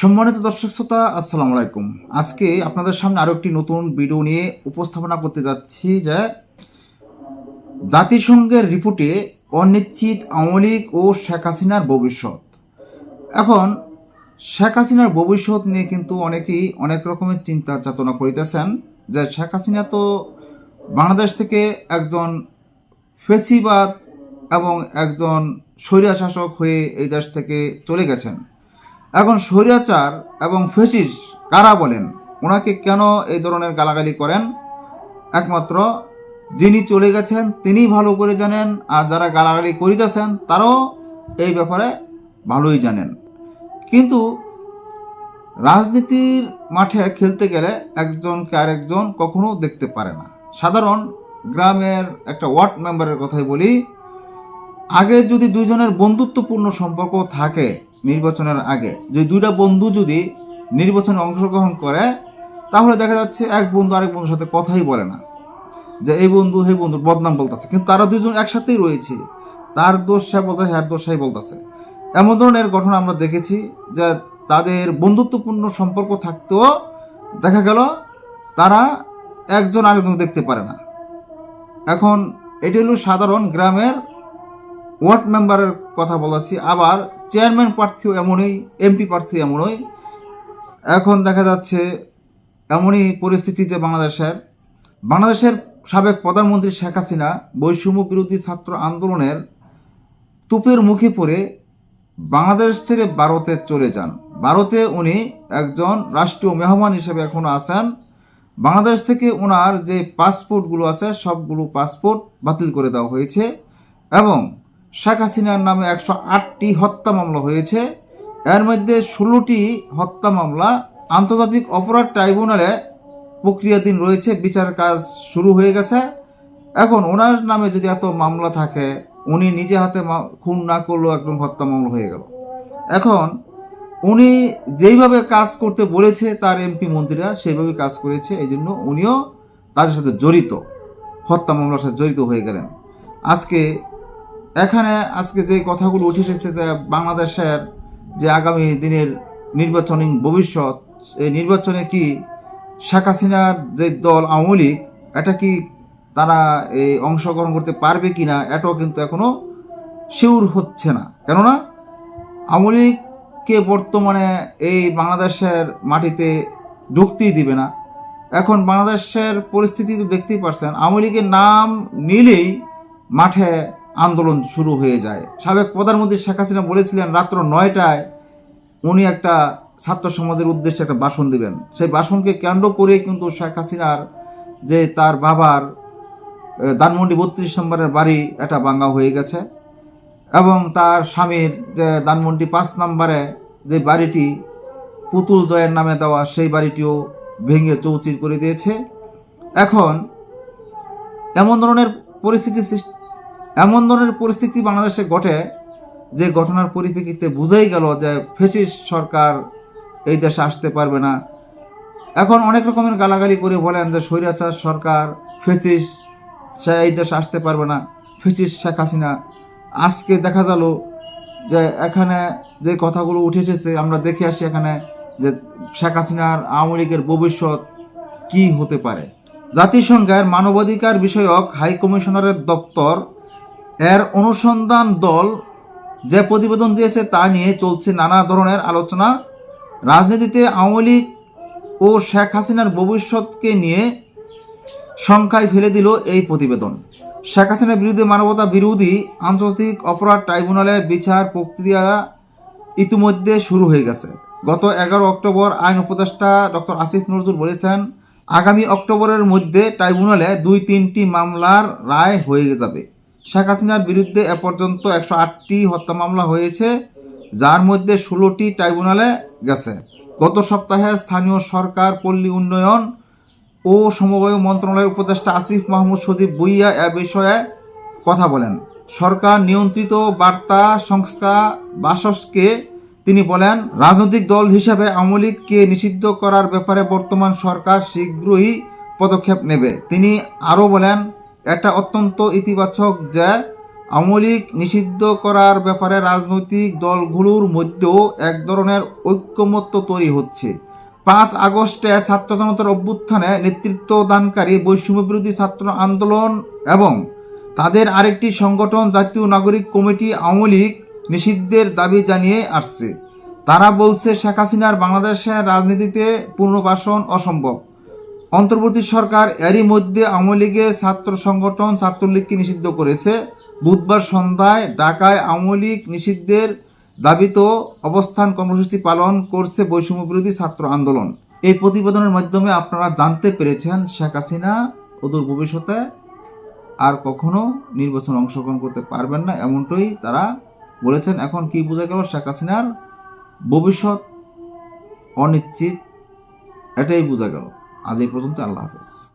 সম্মানিত দর্শক শ্রোতা, আসসালামু আলাইকুম। আজকে আপনাদের সামনে আরও একটি নতুন ভিডিও নিয়ে উপস্থাপনা করতে যাচ্ছি যে জাতিসংঘের রিপোর্টে অনিশ্চিত আওয়ামী লীগ ও শেখ হাসিনার ভবিষ্যৎ। এখন শেখ হাসিনার ভবিষ্যৎ নিয়ে কিন্তু অনেকেই অনেক রকমের চিন্তা চেতনা করিতেছেন যে শেখ হাসিনা তো বাংলাদেশ থেকে একজন ফেসিবাদ এবং একজন স্বৈরা শাসক হয়ে এই দেশ থেকে চলে গেছেন। এখন স্বৈরাচার এবং ফেসিস কারা বলেন? ওনাকে কেন এই ধরনের গালাগালি করেন? একমাত্র যিনি চলে গেছেন, তিনি ভালো করে জানেন, আর যারা গালাগালি করিতেছেন, তারাও এই ব্যাপারে ভালোই জানেন। কিন্তু রাজনীতির মাঠে খেলতে গেলে একজনকে আরেকজন কখনো দেখতে পারে না। সাধারণ গ্রামের একটা ওয়ার্ড মেম্বারের কথাই বলি, আগে যদি দুজনের বন্ধুত্বপূর্ণ সম্পর্ক থাকে নির্বাচনের আগে। যে দুইটা বন্ধু যদি নির্বাচনে অংশগ্রহণ করে, তাহলে দেখা যাচ্ছে এক বন্ধু আরেক বন্ধুর সাথে কথাই বলে না। যে এই বন্ধু এই বন্ধুর বদনাম বলতেছে। কিন্তু তারা দুজন একসাথেই রয়েছে। তার দোষ সে বলতেছে হ্যার দোষ সেই বলতেছে। এমন ধরনের ঘটনা আমরা দেখেছি যে তাদের বন্ধুত্বপূর্ণ সম্পর্ক থাকতেও দেখা গেল তারা একজন আরেকজন দেখতে পারে না। এখন এটি হলো সাধারণ গ্রামের ওয়ার্ড মেম্বারের কথা বলেছি, আবার চেয়ারম্যান প্রার্থীও এমনই, এমপি প্রার্থী এমনই। এখন দেখা যাচ্ছে এমনই পরিস্থিতি যে বাংলাদেশের। বাংলাদেশের সাবেক প্রধানমন্ত্রী শেখ হাসিনা বৈষম্য বিরোধী ছাত্র আন্দোলনের তুপের মুখে পড়ে বাংলাদেশ ছেড়ে ভারতে চলে যান। ভারতে উনি একজন রাষ্ট্রীয় মেহমান হিসেবে এখনও আছেন। বাংলাদেশ থেকে ওনার যে পাসপোর্টগুলো আছে, সবগুলো পাসপোর্ট বাতিল করে দেওয়া হয়েছে এবং শেখ হাসিনার নামে একশো আটটি হত্যা মামলা হয়েছে। এর মধ্যে ষোলোটি হত্যা মামলা, আন্তর্জাতিক অপরাধ ট্রাইব্যুনালে প্রক্রিয়াধীন রয়েছে, বিচার কাজ শুরু হয়ে গেছে। এখন ওনার নামে যদি এত মামলা থাকে, উনি নিজে হাতে খুন না করলেও একদম হত্যা মামলা হয়ে গেল। এখন উনি যেইভাবে কাজ করতে বলেছে, তার এমপি মন্ত্রীরা সেইভাবে কাজ করেছে এই জন্য উনিও তাদের সাথে জড়িত, হত্যা মামলার সাথে জড়িত হয়ে গেলেন। আজকে এখানে আজকে যে কথাগুলো উঠে এসেছে যে বাংলাদেশের যে আগামী দিনের নির্বাচনী ভবিষ্যৎ, এই নির্বাচনে কি শেখ হাসিনার যে দল আওয়ামী লীগ, এটা কি তারা এই অংশগ্রহণ করতে পারবে কি না এটাও কিন্তু এখনও শিউর হচ্ছে না। কেননা আওয়ামী লীগকে বর্তমানে এই বাংলাদেশের মাটিতে ঢুকতেই দিবে না। এখন বাংলাদেশের পরিস্থিতি তো দেখতেই পারছেন, আওয়ামী লীগের নাম নিলেই মাঠে আন্দোলন শুরু হয়ে যায়। সাবেক প্রধানমন্ত্রী শেখ হাসিনা বলেছিলেন, রাত্র নয়টায় উনি একটা ছাত্র সমাজের উদ্দেশ্যে একটা ভাষণ দিবেন। সেই ভাষণকে কেন্দ্র করে কিন্তু শেখ হাসিনার যে তার বাবার দানমন্ডি বত্রিশ নম্বরের বাড়ি এটা ভাঙ্গা হয়ে গেছে এবং তার স্বামীর যে দানমন্ডি পাঁচ নম্বরে যে বাড়িটি পুতুল জয়ের নামে দেওয়া, সেই বাড়িটিও ভেঙে চৌচির করে দিয়েছে। এখন এমন ধরনের পরিস্থিতি সৃষ্টি এমন ধরনের পরিস্থিতি বাংলাদেশে ঘটে যে ঘটনার পরিপ্রেক্ষিতে বুঝেই গেল যে ফেসিস সরকার এই দেশে আসতে পারবে না। এখন অনেক রকমের গালাগালি করে বলেন যে স্বৈরাচার সরকার, ফেসিস, সে এই দেশে আসতে পারবে না, ফেসিস শেখ হাসিনা। আজকে দেখা গেল যে এখানে যে কথাগুলো উঠে এসেছে, আমরা দেখে আসি এখানে যে শেখ হাসিনার আওয়ামী লীগের ভবিষ্যৎ কি হতে পারে। জাতিসংঘের মানবাধিকার বিষয়ক হাই কমিশনারের দপ্তর এর অনুসন্ধান দল যে প্রতিবেদন দিয়েছে তা নিয়ে চলছে নানা ধরনের আলোচনা। রাজনীতিতে আওয়ামী লীগ ও শেখ হাসিনার ভবিষ্যৎকে নিয়ে সংখ্যায় ফেলে দিল এই প্রতিবেদন। শেখ হাসিনার বিরুদ্ধে মানবতা বিরোধী আন্তর্জাতিক অপরাধ ট্রাইব্যুনালের বিচার প্রক্রিয়া ইতিমধ্যে শুরু হয়ে গেছে। গত এগারো অক্টোবর আইন উপদেষ্টা ডক্টর আসিফ নজরুল বলেছেন, আগামী অক্টোবরের মধ্যে ট্রাইব্যুনালে দুই তিনটি মামলার রায় হয়ে যাবে। শেখ হাসিনার বিরুদ্ধে এ পর্যন্ত একশো আটটি হত্যা মামলা হয়েছে, যার মধ্যে ষোলোটি ট্রাইব্যুনালে গেছে। গত সপ্তাহে স্থানীয় সরকার, পল্লী উন্নয়ন ও সমবায় মন্ত্রণালয়ের উপদেষ্টা আসিফ মাহমুদ সজীব বুইয়া এ বিষয়ে কথা বলেন। সরকার নিয়ন্ত্রিত বার্তা সংস্থা বাসসকে তিনি বলেন, রাজনৈতিক দল হিসেবে আওয়ামী লীগকে নিষিদ্ধ করার ব্যাপারে বর্তমান সরকার শীঘ্রই পদক্ষেপ নেবে। তিনি আরও বলেন এটা অত্যন্ত ইতিবাচক যে আওয়ামী লীগ নিষিদ্ধ করার ব্যাপারে রাজনৈতিক দলগুলোর মধ্যেও এক ধরনের ঐক্যমত্য তৈরি হচ্ছে। পাঁচ আগস্টের ছাত্র জনতার অভ্যুত্থানে নেতৃত্ব দানকারী বৈষম্য বিরোধী ছাত্র আন্দোলন এবং তাদের আরেকটি সংগঠন জাতীয় নাগরিক কমিটি আওয়ামী লীগ নিষিদ্ধের দাবি জানিয়ে আসছে। তারা বলছে শেখ হাসিনার বাংলাদেশের রাজনীতিতে পুনর্বাসন অসম্ভব। অন্তর্বর্তী সরকার এরই মধ্যে আওয়ামী লীগের ছাত্র সংগঠন ছাত্রলীগকে নিষিদ্ধ করেছে। বুধবার সন্ধ্যায় ঢাকায় আওয়ামী লীগ নিষিদ্ধের দাবিত অবস্থান কর্মসূচি পালন করছে বৈষম্য বিরোধী ছাত্র আন্দোলন। এই প্রতিবেদনের মাধ্যমে আপনারা জানতে পেরেছেন শেখ হাসিনা অদূর ভবিষ্যতে আর কখনো নির্বাচনে অংশগ্রহণ করতে পারবেন না এমনটাই তারা বলেছেন। এখন কি বোঝা গেল শেখ হাসিনার ভবিষ্যৎ অনিশ্চিত, এটাই বোঝা গেল। আজ এই পর্যন্ত আল্লাহ হাফেজ